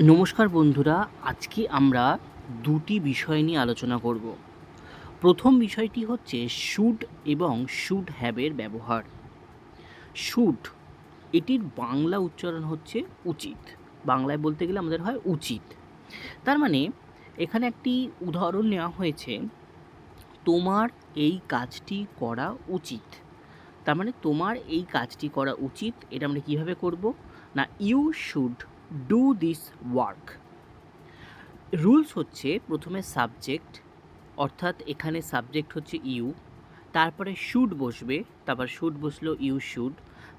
নমস্কার বন্ধুরা, আজকে আমরা দুটি বিষয় নিয়ে আলোচনা করব। প্রথম বিষয়টি হচ্ছে শুড এবং শুড হ্যাবের ব্যবহার। শুড এটির বাংলা উচ্চারণ হচ্ছে উচিত। বাংলায় বলতে গেলে আমাদের হয় উচিত। তার মানে এখানে একটি উদাহরণ নেওয়া হয়েছে, তোমার এই কাজটি করা উচিত। তার মানে তোমার এই কাজটি করা উচিত, এটা আমরা কীভাবে করব? না you should do this work rules হচ্ছে প্রথমে সাবজেক্ট অর্থাৎ এখানে সাবজেক্ট হচ্ছে ইউ তারপরে শুড বসবে, তারপর শুড বসল ইউ শুড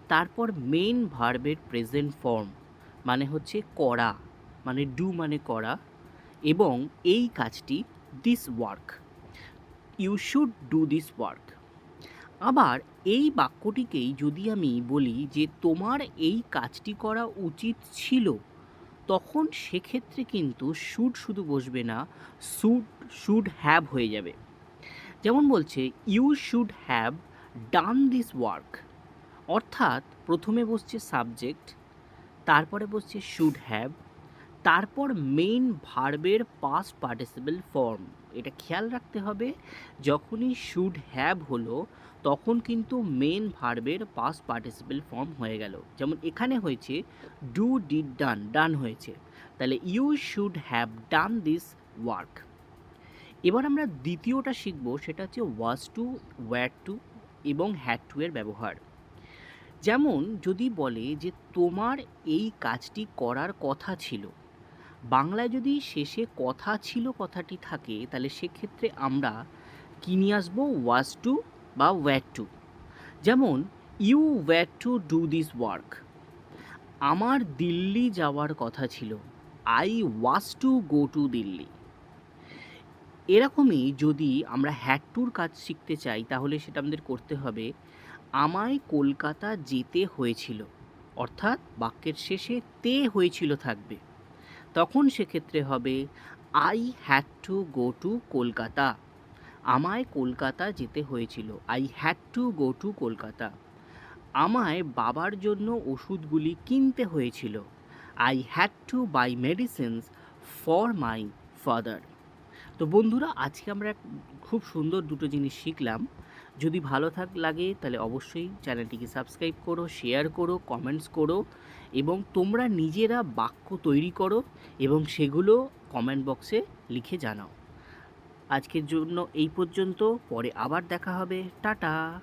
তারপর মেন ভার্বের প্রেজেন্ট ফর্ম মানে হচ্ছে করা মানে ডু মানে করা, এবং এই কাজটি this work you should do this work আবার এই বাক্যটিকেই যদি আমি বলি যে তোমার এই কাজটি করা উচিত ছিল তখন সেক্ষেত্রে কিন্তু শুড শুধু বসবে না শুড শুড হ্যাভ হয়ে যাবে। যেমন বলছে you should have done this work অর্থাৎ প্রথমে বসছে সাবজেক্ট তারপরে বসছে শুড হ্যাভ তারপর মেইন ভার্বের পাস্ট পার্টিসিপেল ফর্ম এটা খেয়াল রাখতে হবে, যখনই শুড হ্যাভ হলো, তখন কিন্তু মেন ভার্বের পাস্ট পার্টিসিপেল ফর্ম হয়ে গেল। যেমন এখানে হয়েছে ডু ডিড ডান ডান হয়েছে। তাহলে you should have done this work এবার আমরা দ্বিতীয়টা শিখব, সেটা হচ্ছে ওয়াজ টু ওয়্যার টু এবং হ্যাড টু এর ব্যবহার। যেমন যদি বলে যে তোমার এই কাজটি করার কথা ছিল বাংলায় যদি শেষে কথা ছিল কথাটি থাকে, তাহলে সেক্ষেত্রে আমরা কী নিয়ে আসব? ওয়াজ টু বা ওয়্যার টু যেমন you were to do this work আমার দিল্লি যাওয়ার কথা ছিল। I was to go to Delhi. এরকমই যদি আমরা হ্যাড টুর কাজ শিখতে চাই, তাহলে সেটা আমাদের করতে হবে, আমায় কলকাতা যেতে হয়েছিল। অর্থাৎ বাক্যের শেষে তে হয়েছিল থাকবে। তখন সেক্ষেত্রে হবে I had to go to Kolkata. আমায় কলকাতা যেতে হয়েছিল। I had to go to Kolkata. আমায় বাবার জন্য ওষুধগুলি কিনতে হয়েছিল। I had to buy medicines for my father তো বন্ধুরা, আজকে আমরা খুব সুন্দর দুটো জিনিস শিখলাম। যদি ভালো থাক লাগে, তাহলে অবশ্যই চ্যানেলটিকে সাবস্ক্রাইব করো, শেয়ার করো, কমেন্টস করো এবং তোমরা নিজেরা বাক্য তৈরি করো এবং সেগুলো কমেন্ট বক্সে লিখে জানাও। আজকের জন্য এই পর্যন্ত, পরে আবার দেখা হবে। টাটা!